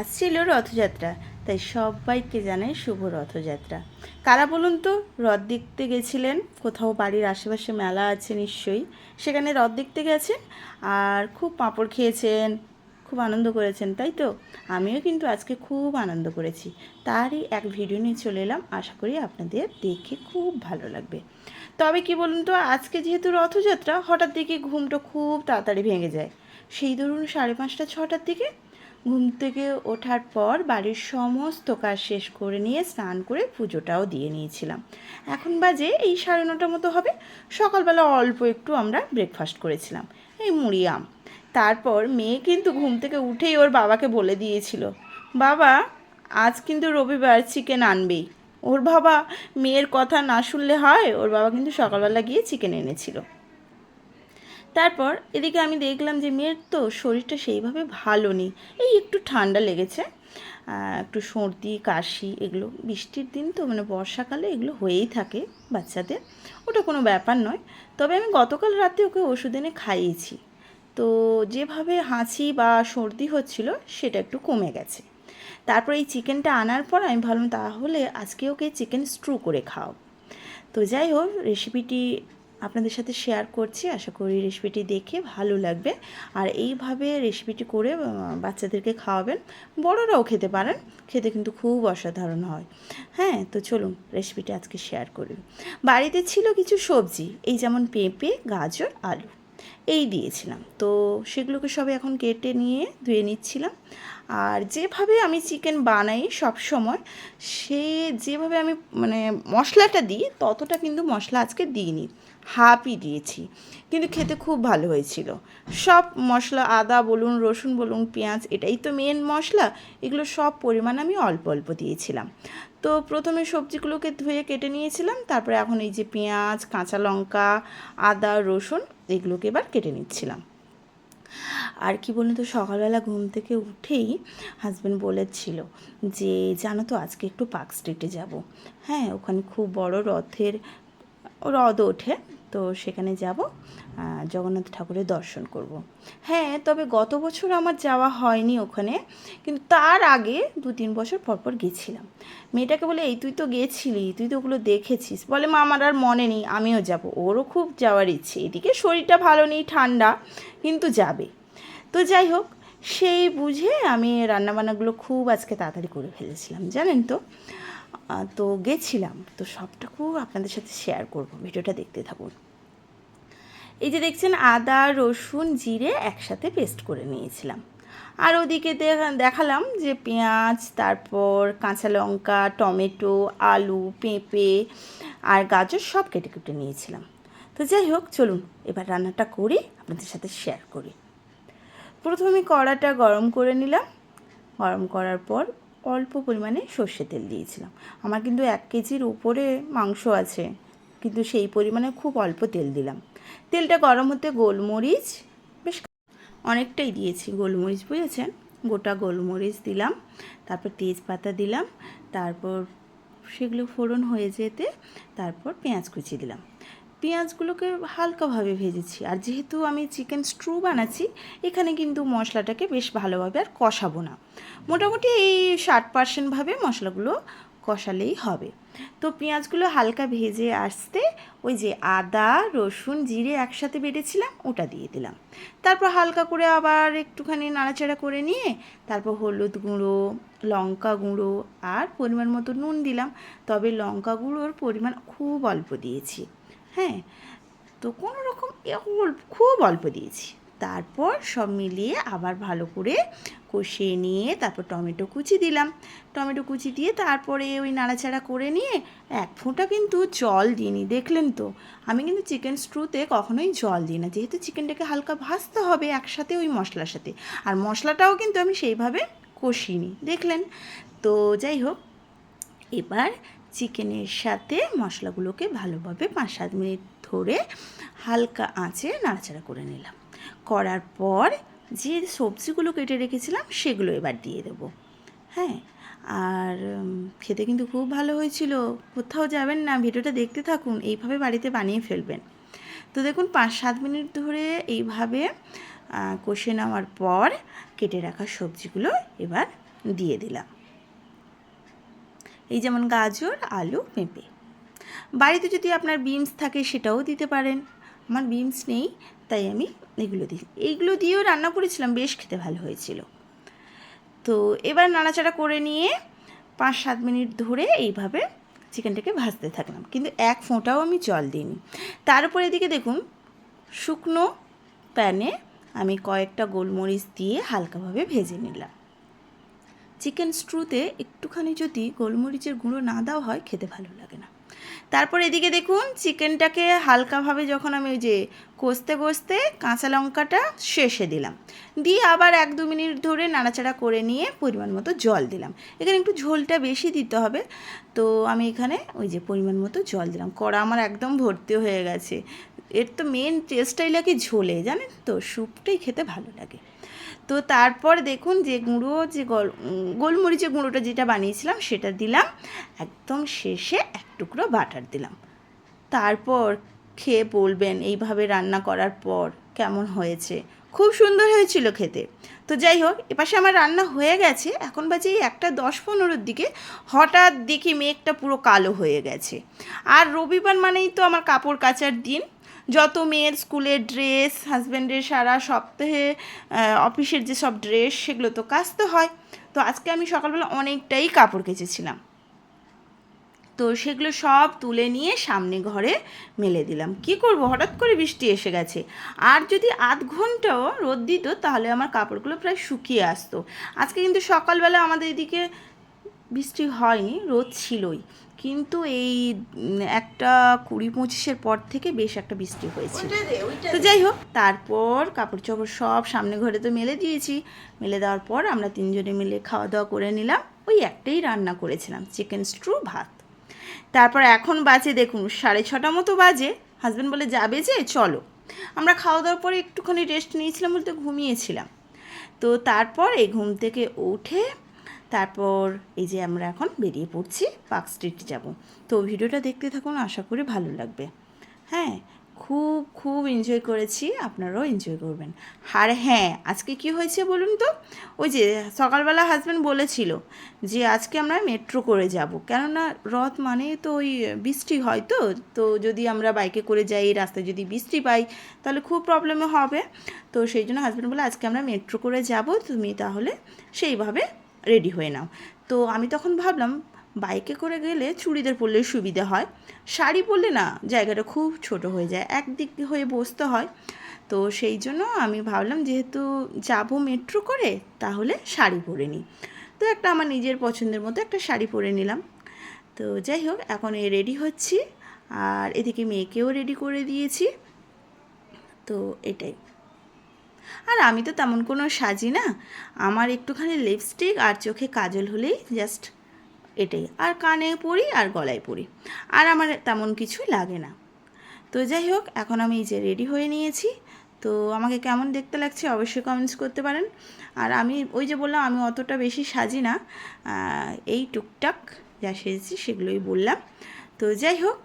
আজ ছিল রথযাত্রা, তাই সবাইকে জানাই শুভ রথযাত্রা। কারা বলুন তো, রথ দেখতে গেছিলেন? কোথাও বাড়ির আশেপাশে মেলা আছে নিশ্চয়ই। সেখানে রথ দেখতে গেছেন আর খুব পাঁপড় খেয়েছেন, খুব আনন্দ করেছেন, তাই তো? আমিও কিন্তু আজকে খুব আনন্দ করেছি। তারই এক ভিডিও নিয়ে চলে এলাম, আশা করি আপনাদের দেখে খুব ভালো লাগবে। তবে কি বলুন তো, আজকে যেহেতু রথযাত্রা, হঠাৎ দেখে ঘুমটা খুব তাড়াতাড়ি ভেঙে যায়। সেই ধরুন সাড়ে পাঁচটা, ছটার দিকে ঘুম থেকে ওঠার পর বাড়ির সমস্ত কাজ শেষ করে নিয়ে স্নান করে পুজোটাও দিয়ে নিয়েছিলাম। এখন বাজে এই সাড়ে নটার মতো হবে। সকালবেলা অল্প একটু আমরা ব্রেকফাস্ট করেছিলাম, এই মুড়ি আম। তারপর মেয়ে কিন্তু ঘুম থেকে উঠেই ওর বাবাকে বলে দিয়েছিল, বাবা, আজ কিন্তু রবিবার চিকেন আনবেই। ওর বাবা মেয়ের কথা না শুনলে হয়, ওর বাবা কিন্তু সকালবেলা গিয়ে চিকেন এনেছিল। তারপর এদিকে আমি দেখলাম যে মেয়ের তো শরীরটা সেইভাবে ভালো নেই। এই একটু ঠান্ডা লেগেছে। একটু সর্দি, কাশি এগুলো বৃষ্টির দিন তো মানে বর্ষাকালে এগুলো হয়েই থাকে বাচ্চাদের। ওটা কোনো ব্যাপার নয়। তবে আমি গতকাল রাতে ওকে ওষুধ এনে খাইয়েছি। তো যেভাবে হাঁচি বা সর্দি হচ্ছিল সেটা একটু কমে গেছে। তারপর এই চিকেনটা আনার পর আমি ভাবলাম তাহলে আজকে ওকে চিকেন স্ট্রু করে খাও তো যাই হোক রেসিপিটি আপনাদের সাথে শেয়ার করছি। আশা করি রেসিপিটি দেখে ভালো লাগবে। আর এইভাবে রেসিপিটি করে বাচ্চাদেরকে খাওয়াবেন। বড়রাও খেতে পারেন। খেতে কিন্তু খুব অসাধারণ হয়। হ্যাঁ তো চলুন রেসিপিটি আজকে শেয়ার করি। বাড়িতে ছিল কিছু সবজি। এই যেমন পেঁপে, গাজর, আলু। এই দিয়েছিলাম। তো সেগুলোকে সবে এখন কেটে নিয়ে ধুয়ে নিচ্ছিলাম। আর যেভাবে আমি চিকেন বানাই সব সময় সে যেভাবে আমি মানে মশলাটা দিই, ততটা কিন্তু মশলা আজকে দিইনি। হাফই দিয়েছি। কিন্তু খেতে খুব ভালো হয়েছিল। সব মশলা, আদা বলুন, রসুন বলুন, পেঁয়াজ, এটাই তো মেন মশলা। এগুলো সব পরিমাণ আমি অল্প অল্প দিয়েছিলাম। তো প্রথমে সবজিগুলোকে ধুয়ে কেটে নিয়েছিলাম। তারপরে এখন এই যে পেঁয়াজ, কাঁচা লঙ্কা, আদা, রসুন, এগুলোকে এবার কেটে নিচ্ছিলাম। আর কি বলুন তো, সকালবেলা ঘুম থেকে উঠেই হাজব্যান্ড বলেছিল যে, জানো তো, আজকে একটু পার্ক স্ট্রিটে যাব। হ্যাঁ ওখানে খুব বড় রথের, রথ ওঠে। তো সেখানে যাব জগন্নাথ ঠাকুরের দর্শন করব। হ্যাঁ তবে গত বছর আমার যাওয়া হয়নি ওখানে, কিন্তু তার আগে দু তিন বছর পর পর গেছিলাম। মেয়েটাকে বলে, এই তুই তো গেছিলি, তুই তো ওগুলো দেখেছিস। বলে, মা, আমার আর মনে নেই, আমিও যাব। ওরও খুব যাওয়ার ইচ্ছে। এদিকে শরীরটা ভালো নেই, ঠান্ডা, কিন্তু যাবে। তো যাই হোক, সেই বুঝে আমি রান্নাবান্নাগুলো খুব আজকে তাড়াতাড়ি করে ফেলেছিলাম, জানেন তো? তো গেছিলাম। তো সবটুকু আপনাদের সাথে শেয়ার করব। ভিডিওটা দেখতে থাকুন। এই যে দেখছেন, আদা, রসুন, জিরে একসাথে পেস্ট করে নিয়েছিলাম। আর ওদিকে দেখা- দেখালাম যে পেঁয়াজ, তারপর কাঁচা লঙ্কা, টমেটো, আলু, পেঁপে আর গাজর সব কেটে কেটে নিয়েছিলাম। তো যাই হোক, চলুন এবার রান্নাটা করি আপনাদের সাথে শেয়ার করি। প্রথমে কড়াটা গরম করে নিলাম। গরম করার পর অল্প পরিমাণে সর্ষে তেল দিয়েছিলাম। আমার কিন্তু এক কেজির উপরে মাংস আছে, কিন্তু সেই পরিমাণে খুব অল্প তেল দিলাম। তেলটা গরম হতে গোলমরিচ বেশ অনেকটাই দিয়েছি, গোলমরিচ বুঝেছেন? গোটা গোলমরিচ দিলাম, তারপর তেজপাতা দিলাম, তারপর সেগুলো ফোড়ন হয়ে যেতে তারপর পেঁয়াজ কুচি দিলাম। পেঁয়াজগুলোকে হালকাভাবে ভেজেছি। আর যেহেতু আমি চিকেন স্ট্রু বানাচ্ছি, এখানে কিন্তু মশলাটাকে বেশ ভালোভাবে আর কষাবো না। মোটামুটি এই ষাট পার্সেন্টভাবে মশলাগুলো কষালেই হবে। তো পেঁয়াজগুলো হালকা ভেজে আসতে ওই যে আদা, রসুন, জিরে একসাথে বেটেছিলাম, ওটা দিয়ে দিলাম। তারপর হালকা করে আবার একটুখানি নাড়াচাড়া করে নিয়ে, তারপর হলুদ গুঁড়ো, লঙ্কা গুঁড়ো আর পরিমাণ মতো নুন দিলাম। তবে লঙ্কা গুঁড়োর পরিমাণ খুব অল্প দিয়েছি। হ্যাঁ তো কোনো রকম অল্প, খুব অল্প দিয়েছি। তারপর সব মিলিয়ে আবার ভালো করে কষিয়ে নিয়ে তারপর টমেটো কুচি দিলাম। টমেটো কুচি দিয়ে তারপরে ওই নাড়াচাড়া করে নিয়ে এক ফোঁটা কিন্তু জল দিইনি, দেখলেন তো? আমি কিন্তু চিকেন স্ট্রুতে কখনোই জল দিই না। যেহেতু চিকেনটাকে হালকা ভাজতে হবে একসাথে ওই মশলার সাথে। আর মশলাটাও কিন্তু আমি সেইভাবে কষিনি দেখলেন? তো যাই হোক, এবার চিকেনের সাথে মশলাগুলোকে ভালোভাবে পাঁচ সাত মিনিট ধরে হালকা আঁচে নাড়াচাড়া করে নিলাম। করার পর যে সবজিগুলো কেটে রেখেছিলাম সেগুলো এবার দিয়ে দেবো। হ্যাঁ আর খেতে কিন্তু খুব ভালো হয়েছিল। কোথাও যাবেন না, ভিডিওটা দেখতে থাকুন, এইভাবে বাড়িতে বানিয়ে ফেলবেন। তো দেখুন, পাঁচ সাত মিনিট ধরে এইভাবে কষে নেওয়ার পর কেটে রাখা সবজিগুলো এবার দিয়ে দিলাম। এই যেমন গাজর, আলু, পেঁপে। বাড়িতে যদি আপনার বিনস থাকে সেটাও দিতে পারেন। আমার বিনস নেই, তাই আমি এগুলো দিই। এইগুলো দিয়েও রান্না করেছিলাম, বেশ খেতে ভালো হয়েছিল। তো এবার নাড়াচাড়া করে নিয়ে পাঁচ সাত মিনিট ধরে এইভাবে চিকেনটাকে ভাজতে থাকলাম। কিন্তু এক ফোঁটাও আমি জল দিইনি। তার উপর এদিকে দেখুন, শুকনো প্যানে আমি কয়েকটা গোলমরিচ দিয়ে হালকাভাবে ভেজে নিলাম। চিকেন স্ট্রুতে একটুখানি যদি গোলমরিচের গুঁড়ো না দেওয়া হয়, খেতে ভালো লাগে না। তারপর এদিকে দেখুন, চিকেনটাকে হালকাভাবে যখন আমি ওই যে কষতে কষতে কাঁচা লঙ্কাটা শেষে দিলাম। দিয়ে আবার এক দু মিনিট ধরে নাড়াচাড়া করে নিয়ে পরিমাণ মতো জল দিলাম। এখানে একটু ঝোলটা বেশি দিতে হবে। তো আমি এখানে ওই যে পরিমাণ মতো জল দিলাম। কড়া আমার একদম ভর্তি হয়ে গেছে। এর তো মেন টেস্টটাই লাগে ঝোলে, জানেন তো? স্যুপটাই খেতে ভালো লাগে। তো তারপর দেখুন যে গুঁড়ো, যে গল, গোলমরিচের গুঁড়োটা যেটা বানিয়েছিলাম সেটা দিলাম। একদম শেষে এক টুকরো বাটার দিলাম। তারপর খেয়ে বলবেন, এইভাবে রান্না করার পর কেমন হয়েছে? খুব সুন্দর হয়েছিল খেতে। তো যাই হোক, এপাশে আমার রান্না হয়ে গেছে। এখন বাজে এই একটা দশ পনেরোর দিকে। হঠাৎ দেখি মেঘটা পুরো কালো হয়ে গেছে। আর রবিবার মানেই তো আমার কাপড় কাচার দিন। যত মেয়ের স্কুলের ড্রেস হাজব্যান্ডের সারা সপ্তাহে অফিসের যে সব ড্রেস, সেগুলো তো কাচতে হয়। তো আজকে আমি সকালবেলা অনেকটাই কাপড় কেচেছিলাম। তো সেগুলো সব তুলে নিয়ে সামনে ঘরে মেলে দিলাম। কি করব? হঠাৎ করে বৃষ্টি এসে গেছে। আর যদি আধ ঘন্টাও রোদ দিত, তাহলে আমার কাপড়গুলো প্রায় শুকিয়ে আসতো। আজকে কিন্তু সকালবেলা আমাদের এদিকে বৃষ্টি হয়নি রোদ ছিলই। কিন্তু এই একটা কুড়ি পঁচিশের পর থেকে বেশ একটা বৃষ্টি হয়েছে। তো যাই হোক তারপর কাপড় চোপড় সব সামনে ঘরে তো মেলে দিয়েছি। মেলে দেওয়ার পর আমরা তিনজনে মিলে খাওয়া দাওয়া করে নিলাম। ওই একটাই রান্না করেছিলাম চিকেন স্ট্রু ভাত। তারপর এখন বাজে দেখুন সাড়ে ছটা মতো বাজে। হাজব্যান্ড বলে যাবে যে চলো। আমরা খাওয়া দাওয়ার পরে একটুখানি রেস্ট নিয়েছিলাম বলতে ঘুমিয়েছিলাম। তো তারপর এই ঘুম থেকে উঠে তারপর এই যে আমরা এখন বেরিয়ে পড়ছি পার্ক স্ট্রিট যাব। তো ভিডিওটা দেখতে থাকুন, আশা করি ভালো লাগবে। হ্যাঁ খুব খুব এনজয় করেছি, আপনারাও এনজয় করবেন। আর হ্যাঁ আজকে কি হয়েছে বলুন তো? ওই যে সকালবেলা হাজব্যান্ড বলেছিল যে আজকে আমরা মেট্রো করে যাব। কেননা রথ মানে তো ওই বৃষ্টি হয় তো তো যদি আমরা বাইকে করে যাই, রাস্তায় যদি বৃষ্টি পাই, তাহলে খুব প্রবলেমে হবে। তো সেই জন্য হাজব্যান্ড বলে, আজকে আমরা মেট্রো করে যাব, তুমি তাহলে সেইভাবে রেডি হয়ে নাও। তো আমি তখন ভাবলাম বাইকে করে গেলে চুড়িদার পরলে সুবিধা হয়। শাড়ি পরলে না, জায়গাটা খুব ছোট হয়ে যায়, একদিক হয়ে বসতে হয়। তো সেই জন্য আমি ভাবলাম, যেহেতু যাব মেট্রো করে, তাহলে শাড়ি পরে নিই। তো একটা আমার নিজের পছন্দের মতো একটা শাড়ি পরে নিলাম। তো যাই হোক, এখন এ রেডি হচ্ছি। আর এদিকে মেয়েকেও রেডি করে দিয়েছি। তো এটাই। আর আমি তো তেমন কোনো সাজি না। আমার একটুখানি লিপস্টিক আর চোখে কাজল হলেই জাস্ট এটাই। আর কানে পরি আর গলায় পরি। আর আমার তেমন কিছু লাগে না। তো যাই হোক, এখন আমি যে রেডি হয়ে নিয়েছি। তো আমাকে কেমন দেখতে লাগছে অবশ্যই কমেন্টস করতে পারেন। আর আমি ওই যে বললাম, আমি অতটা বেশি সাজি না। এই টুকটাক যা সেজেছি সেগুলোই বললাম। তো যাই হোক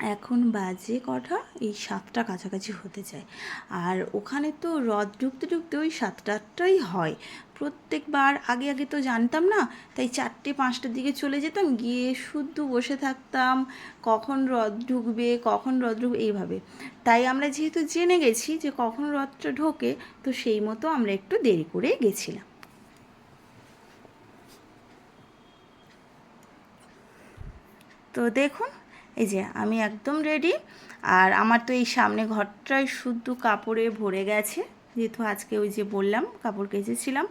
এখন বাজে কটা? এই সাতটা কাছাকাছি হতে চায়। আর ওখানে তো রথ ঢুকতে ঢুকতে ওই সাতটা আটটাই হয়। প্রত্যেকবার আগে আগে তো জানতাম না, তাই চারটে পাঁচটার দিকে চলে যেতাম, গিয়ে শুদ্ধ বসে থাকতাম, কখন রথ ঢুকবে, কখন রথ ঢুকবে, এইভাবে। তাই আমরা যেহেতু জেনে গেছি যে কখন রথটা ঢোকে, তো সেই মতো আমরা একটু দেরি করে গেছিলাম। তো দেখুন এই যে, আমি একদম রেডি আর আমার তো এই সামনে ঘরটাই শুদ্ধ কাপড়ে ভরে গেছে। যেহেতু আজকে ওই যে বললাম, কাপড় কেচেছিলাম।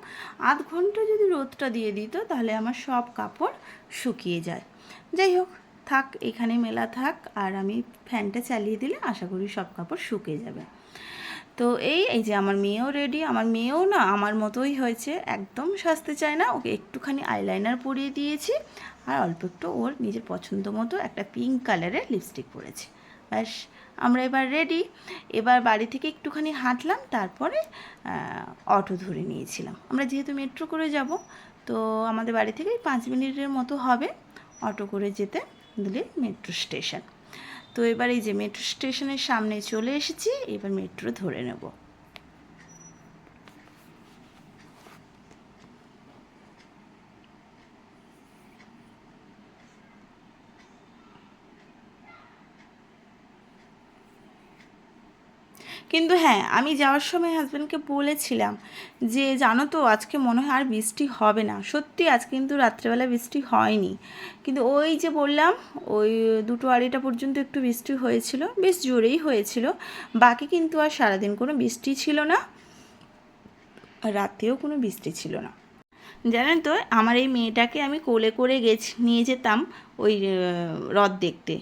আধ ঘণ্টা যদি রোদটা দিয়ে দিত, তাহলে আমার সব কাপড় শুকিয়ে যায়। যাই হোক, থাক, এখানে মেলা থাক। আর আমি ফ্যানটা চালিয়ে দিলে আশা করি সব কাপড় শুকিয়ে যাবে। তো এই এই যে আমার মেয়েও রেডি আমার মেয়েও না, আমার মতোই হয়েছে। একদম সাজতে চায় না। ওকে একটুখানি আইলাইনার পরিয়ে দিয়েছি। আর অল্প একটু ওর নিজের পছন্দ মতো একটা পিঙ্ক কালারের লিপস্টিক পরেছে। ব্যাস, আমরা এবার রেডি এবার বাড়ি থেকে একটুখানি হাঁটলাম, তারপরে অটো ধরে নিয়েছিলাম। আমরা যেহেতু মেট্রো করে যাব, তো আমাদের বাড়ি থেকে পাঁচ মিনিটের মতো হবে অটো করে যেতে দিলে মেট্রো স্টেশন তো এবার এই যে মেট্রো স্টেশনের সামনে চলে এসেছি, এবার মেট্রো ধরে নেব। কিন্তু হ্যাঁ আমি যাওয়ার সময় হাজব্যান্ডকে বলেছিলাম যে, জানো তো, আজকে মনে হয় আর বৃষ্টি হবে না। সত্যি আজ কিন্তু রাত্রেবেলা বৃষ্টি হয়নি। কিন্তু ওই যে বললাম, ওই দুটো আড়াইটা পর্যন্ত একটু বৃষ্টি হয়েছিল, বেশ জোরেই হয়েছিল। বাকি কিন্তু আর সারাদিন কোনো বৃষ্টি ছিল না, রাতেও কোনো বৃষ্টি ছিল না। জানেন তো, আমার এই মেয়েটাকে আমি কোলে করে গেছি, নিয়ে যেতাম ওই হ্রদ দেখতে।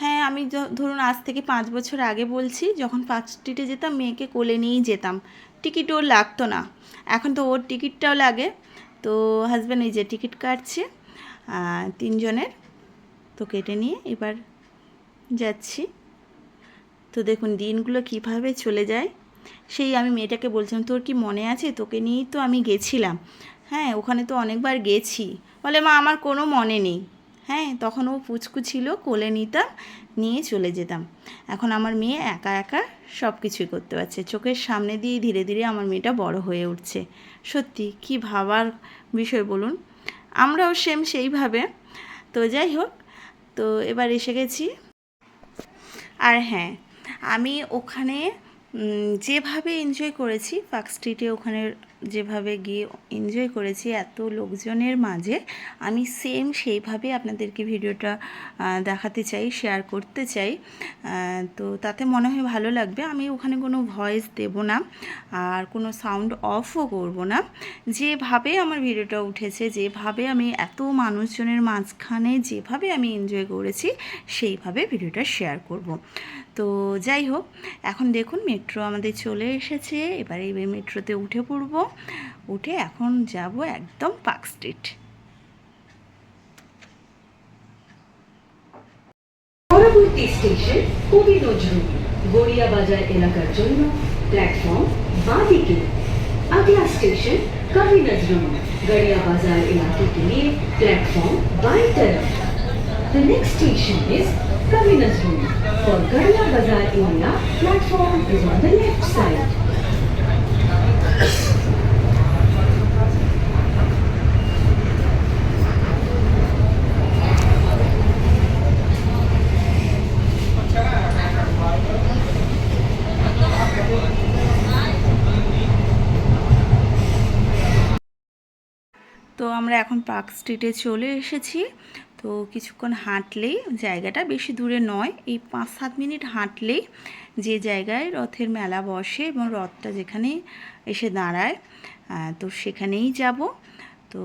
হ্যাঁ আমি ধরুন আজ থেকে পাঁচ বছর আগে বলছি, যখন পাঁচ স্ট্রিটে যেতাম, মেয়েকে কোলে নিয়েই যেতাম। টিকিট ওর লাগতো না। এখন তো ওর টিকিটটাও লাগে। তো হাজব্যান্ড এই যে টিকিট কাটছে তিনজনের। তো কেটে নিয়ে এবার যাচ্ছি। তো দেখুন, দিনগুলো কীভাবে চলে যায়। সেই আমি মেয়েটাকে বলছিলাম, তোর কি মনে আছে? তোকে নিয়েই তো আমি গেছিলাম। হ্যাঁ ওখানে তো অনেকবার গেছি। বলে, মা, আমার কোনো মনে নেই। হ্যাঁ তখন ও পুচকু ছিল, কোলে নিতাম, নিয়ে চলে যেতাম। এখন আমার মেয়ে একা একা সব কিছুই করতে পারছে। চোখের সামনে দিয়ে ধীরে ধীরে আমার মেয়েটা বড় হয়ে উঠছে। সত্যি, কি ভাবার বিষয় বলুন? আমরাও সেম সেইভাবে। তো যাই হোক, তো এবার এসে গেছি। আর হ্যাঁ আমি ওখানে যেভাবে এনজয় করেছি পার্ক স্ট্রিটে ওখানে যেভাবে গিয়ে এনজয় করেছি এত লোকজনের মাঝে, আমি সেম সেইভাবে আপনাদেরকে ভিডিওটা দেখাতে চাই শেয়ার করতে চাই। তো তাতে মনে হয় ভালো লাগবে। আমি ওখানে কোনো ভয়েস দেব না, আর কোনো সাউন্ড অফও করব না। যেভাবে আমার ভিডিওটা উঠেছে, যেভাবে আমি এত মানুষজনের মাঝখানে যেভাবে আমি এনজয় করেছি, সেইভাবে ভিডিওটা শেয়ার করব। তো যাই হোক এখন দেখুন মেট্রো আমাদের চলে এসেছে এবার এই মেট্রোতে উঠে পড়ব উঠে এখন যাব একদম পার্ক স্ট্রিট পরবর্তী স্টেশন কবি নজরুল গড়িয়া বাজার এলাকার জন্য প্ল্যাটফর্ম बादिके अगला स्टेशन कवि नजरुल गड़िया बाजार इलाके के लिए प्लेटफॉर्म बाई तरफ the next station is Terminus Road for Garla Bazaar area platform is on the left side. তো আমরা এখন পার্ক স্ট্রিটে চলে এসেছি তো কিছুক্ষণ হাঁটলেই জায়গাটা বেশি দূরে নয়, এই পাঁচ সাত মিনিট হাঁটলেই যে জায়গায় রথের মেলা বসে এবং রথটা যেখানে এসে দাঁড়ায় তো সেখানেই যাব। তো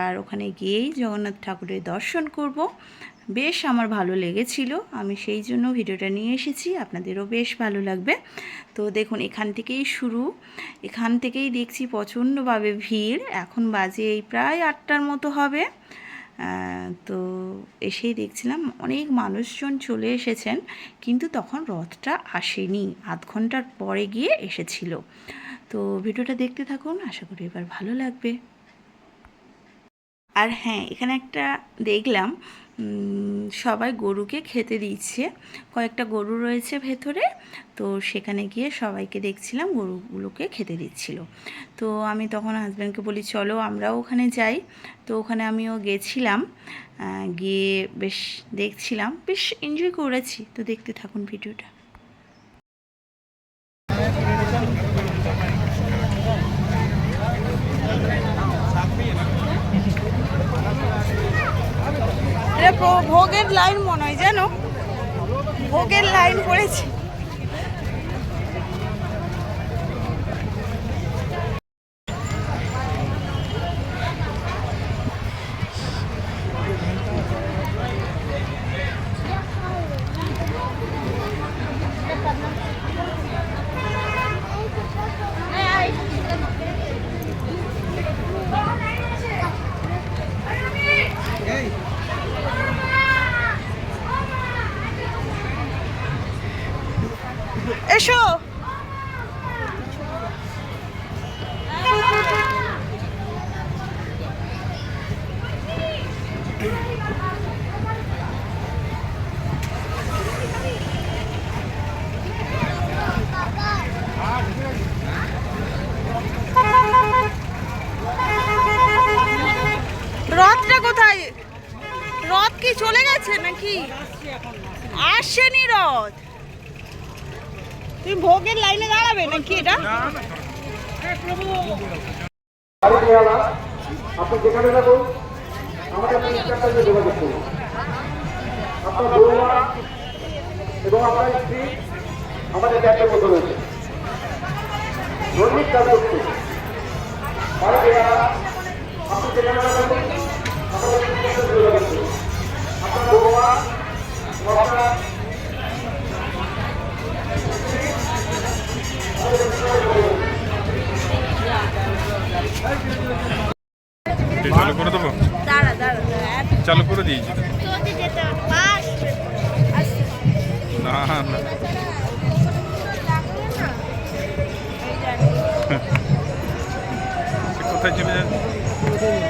আর ওখানে গিয়েই জগন্নাথ ঠাকুরের দর্শন করব। বেশ আমার ভালো লেগেছিল, আমি সেই জন্য ভিডিওটা নিয়ে এসেছি, আপনাদেরও বেশ ভালো লাগবে। তো দেখুন, এখান থেকেই শুরু। এখান থেকেই দেখছি প্রচণ্ডভাবে ভিড়, এখন বাজে এই প্রায় আটটার মতো হবে। তো এসেই দেখছিলাম অনেক মানুষজন চলে এসেছেন, কিন্তু তখন রথটা আসেনি। আধ ঘণ্টার পরে গিয়ে এসেছিল। তো ভিডিওটা দেখতে থাকুন, আশা করি এবার ভালো লাগবে। আর হ্যাঁ এখানে একটা দেখলাম সবাই গরুকে খেতে দিচ্ছে। কয়েকটা গরু রয়েছে ভেতরে, তো সেখানে গিয়ে সবাইকে দেখছিলাম গরুগুলোকে খেতে দিচ্ছিল। তো আমি তখন হাজব্যান্ডকে বলি, চলো আমরাও ওখানে যাই। তো ওখানে আমিও গেছিলাম গিয়ে বেশ দেখছিলাম, বেশ এনজয় করেছি। তো দেখতে থাকুন ভিডিওটা এটা প্র- ভোগের লাইন মনে হয় জানো ভোগের লাইন পড়েছে এসো রথটা কোথায় রথ কি চলে গেছে নাকি আসেনি রথ তুমি ভোগের লাইনে দাঁড়াবে নাকি এটা বাড়ি পেয়ালা আপনি যেখানে থাকুন আমাদের প্রতিষ্ঠানটার সাথে যোগাযোগ করুন আপনার বড়ুয়া এবং আপনার স্ত্রী আমাদের ক্যাম্পের মধ্যে রয়েছে দৈনিক কাজ আপনি যেখানে আপনার আপনার চালু করে দেবো? চালু করে দিয়েছি। না না। কোথায় চলে যাচ্ছে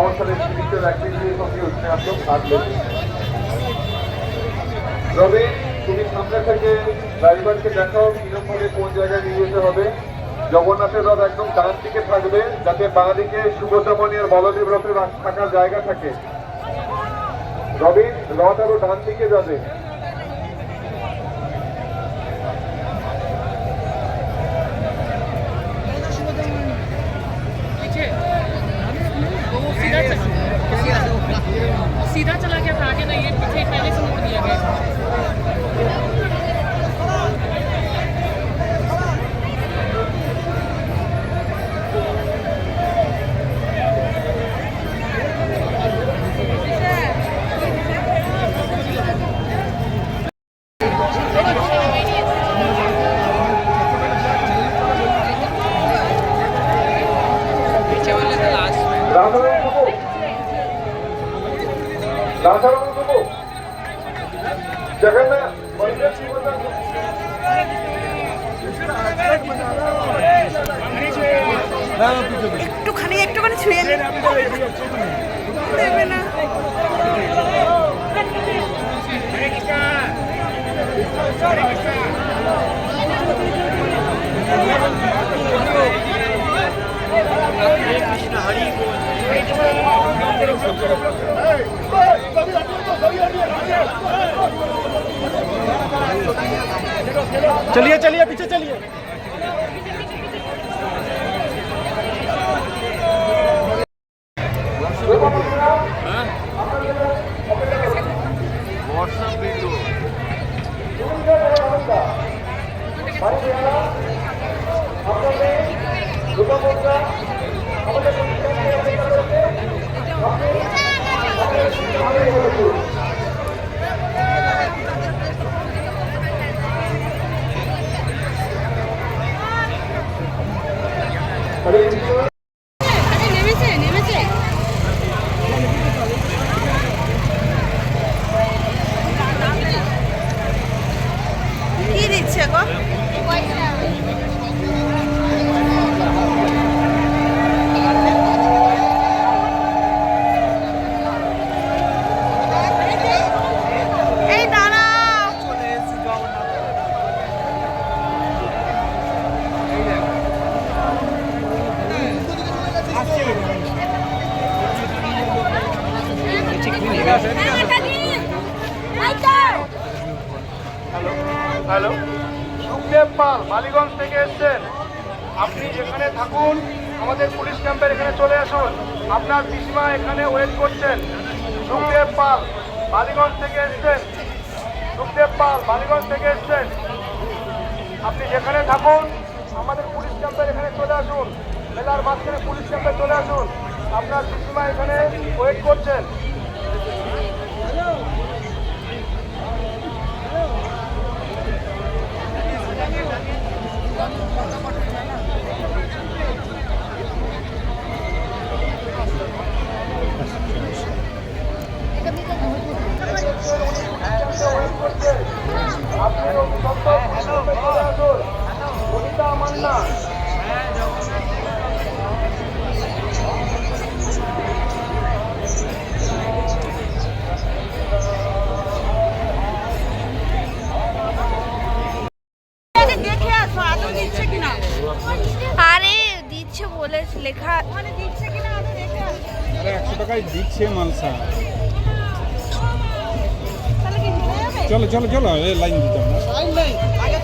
बहुत सारे स्पिरिचुअल एक्टिविटीज होंगी उसमें आप लोग भाग लेंगे রবি তুমি সামনে থেকে ড্রাইভারকে দেখাও কিরকম ভাবে কোন জায়গায় নিয়ে যেতে হবে জগন্নাথের রথ একদম ডান দিকে থাকবে যাতে বাঁ দিকে সুভদ্রামণি আর বলদেব রথের রাখ- থাকার জায়গা থাকে রবি রথ আরো ডান দিকে যাবে একটুখানি একটুখানি ছুঁয়ে। দেবে না चलिए चलिए पीछे चलिए। চলো দিতাম না। লাইন দিতে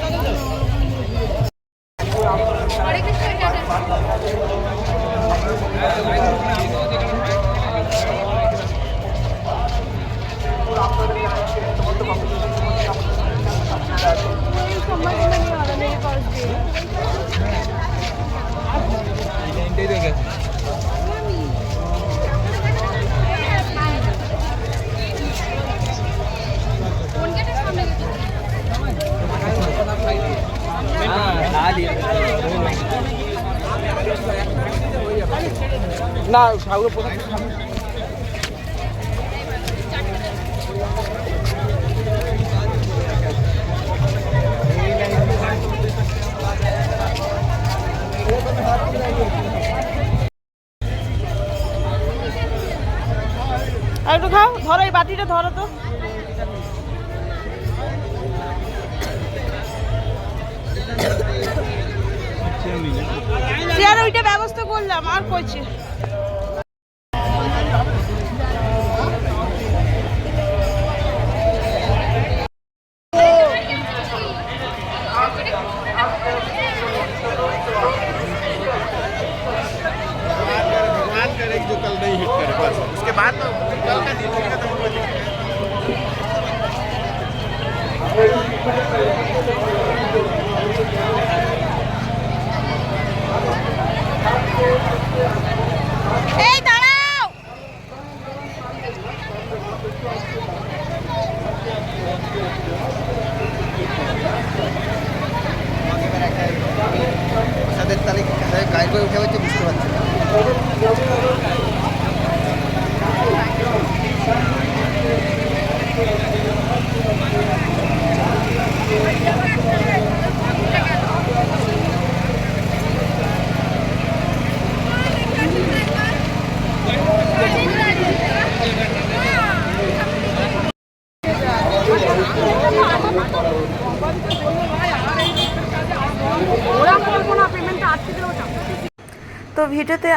আর একটু খাও ধরো এই বাটিটা ধরো তো। চেয়ার ওইটা ব্যবস্থা করলাম আর কইছে।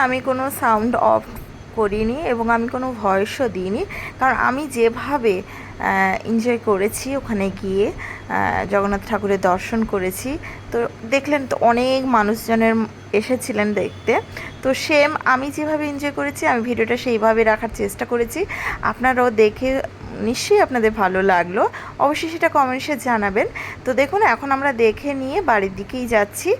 আমি কোনো সাউন্ড অফ করিনি এবং আমি কোনো ভয়েসও দিইনি। কারণ আমি যেভাবে এনজয় করেছি ওখানে গিয়ে জগন্নাথ ঠাকুরের দর্শন করেছি, তো দেখলেন তো অনেক মানুষজনের এসেছিলেন দেখতে। তো সেম আমি যেভাবে এনজয় করেছি, আমি ভিডিওটা সেইভাবে রাখার চেষ্টা করেছি। আপনারাও দেখে নিশ্চয়ই আপনাদের ভালো লাগল। অবশ্যই সেটা কমেন্টসে জানাবেন। তো দেখুন, এখন আমরা দেখে নিয়ে বাড়ির দিকেই যাচ্ছি।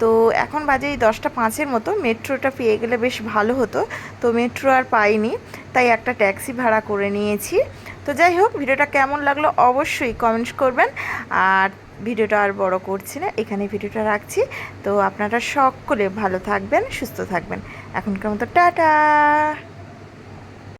তো এখন বাজে এই দশটা পাঁচের মতো। মেট্রোটা পেয়ে গেলে বেশ ভালো হতো। তো মেট্রো আর পাইনি, তাই একটা ট্যাক্সি ভাড়া করে নিয়েছি। তো যাই হোক, ভিডিওটা কেমন লাগল অবশ্যই কমেন্টস করবেন। আর ভিডিওটা আর বড় করছি না এখানে ভিডিওটা রাখছি। তো আপনারা সকলে ভালো থাকবেন, সুস্থ থাকবেন। এখনকার মতো টাটা!